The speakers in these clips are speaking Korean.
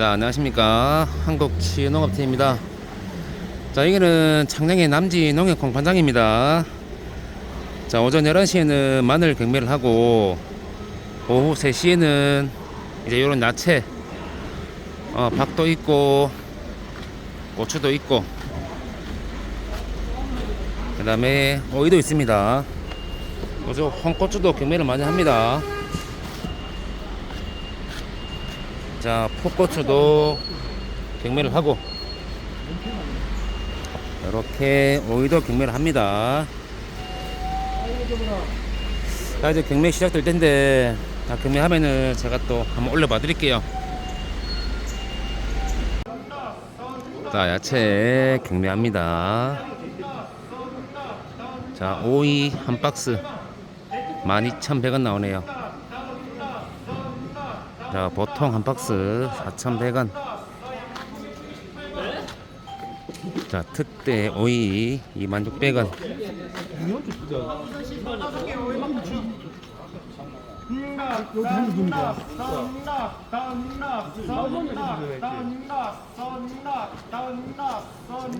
자, 안녕하십니까. 한국치농업팀입니다. 자, 여기는 창녕의 남지 농협 공판장입니다. 자, 오전 11시에는 마늘 경매를 하고, 오후 3시에는 이제 이런 야채, 어, 박도 있고, 고추도 있고, 그 다음에 오이도 있습니다. 그래서 홍고추도 경매를 많이 합니다. 자, 풋고추도 경매를 하고 이렇게 오이도 경매를 합니다. 자, 이제 경매 시작될 텐데 자, 경매하면은 제가 또 한번 올려봐 드릴게요. 자, 야채 경매합니다. 자, 오이 한 박스 12,100원 나오네요. 자, 보통 한 박스 4,100원. 자, 특대 오이 26,000원.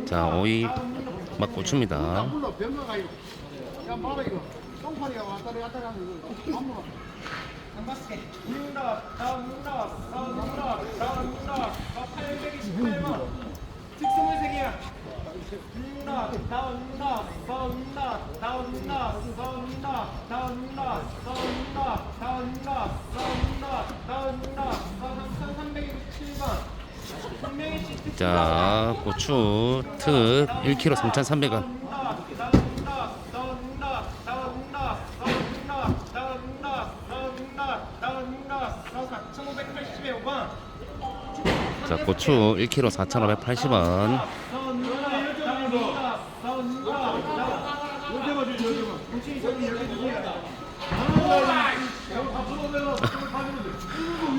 자, 오이 막 고추입니다. 자, 고추 특 1kg 3,300원. 자, 고추 1kg 4,580원.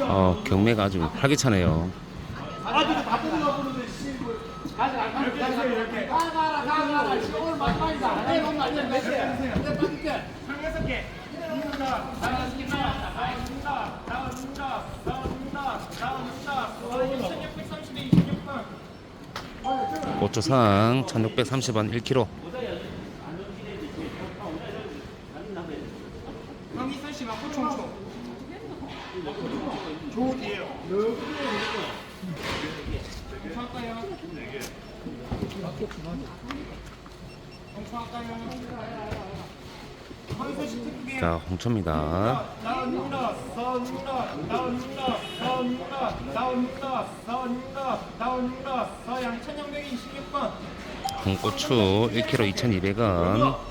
어, 경매가 아주 활기차네요. 가 가라 가 가라. 씨, 오늘 마지막이다. 내일 오늘 아니면 몇 시야? 내가 빠질게. 고추상 1,630원 1kg. 자, 홍초입니다. 홍고추 1kg 2,200원.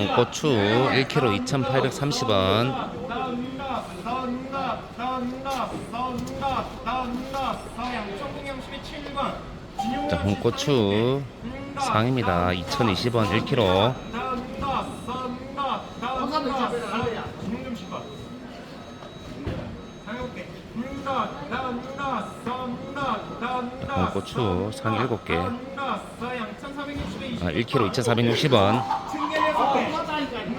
자, 홍고추 1kg 2,830원. 자, 홍고추 상입니다. 2,020원 1kg. 홍고추 상 7개. 아, 1kg 2,460원.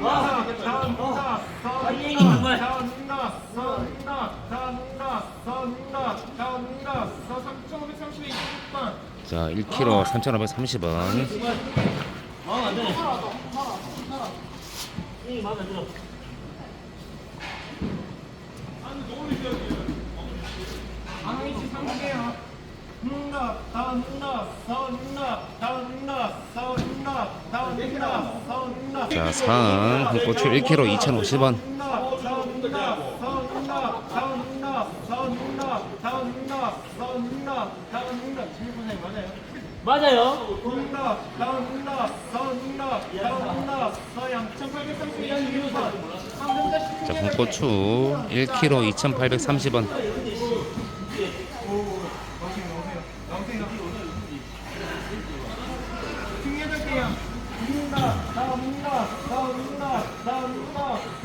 자, 1kg 3,530원. 자, 상 홍고추 1kg 2,050원. 맞아요. 자, 홍고추 1kg 2,830원. 나온다 나온다 나온다 나온다 나온다 다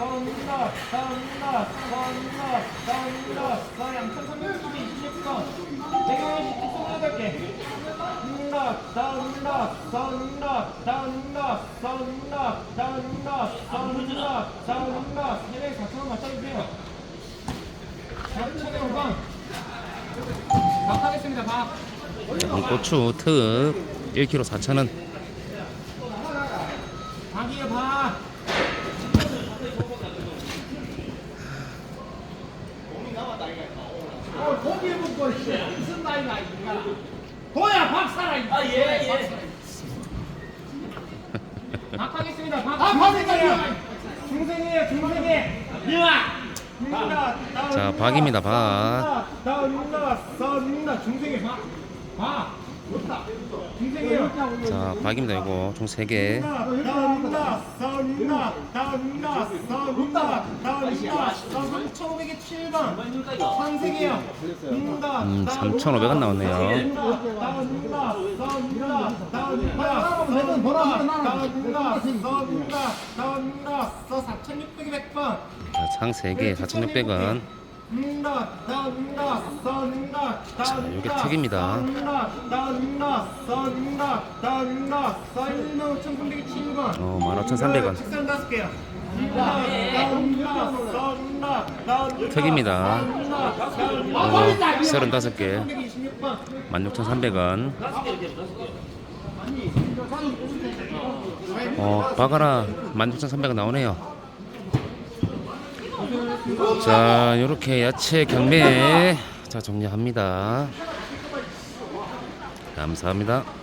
운다 다운다 다운다 나 양천 360번 백영현씨 특성 8개 다운다 다운다 다운다 다운다 다운다 다운다 다운다 다운다 얘네 4천원 맞춰주세요 4천원 박 하겠습니다 박 고추 특 1kg 4,000원. 박이요 박 죽고 있어. 무슨 말이야 이거야. 도야 박사라 이거. 아, 예, 예. 박하겠습니다. 박. 아 박사야. 중생이에요 중생이. 니와. 자, 박입니다, 박. 나 윤나 서 윤나 중생이 박. 박. 자, 박입니다. 이거 총 3개. 음, 3,500원 나왔네요. 자, 창 3개, 4,600원. 자, 이게 택입니다. 어, 15,300원. 택입니다. 어, 35개. 16,300원. 어, 바가라 16,300원 나오네요. 자, 이렇게 야채 경매 자 정리합니다. 감사합니다.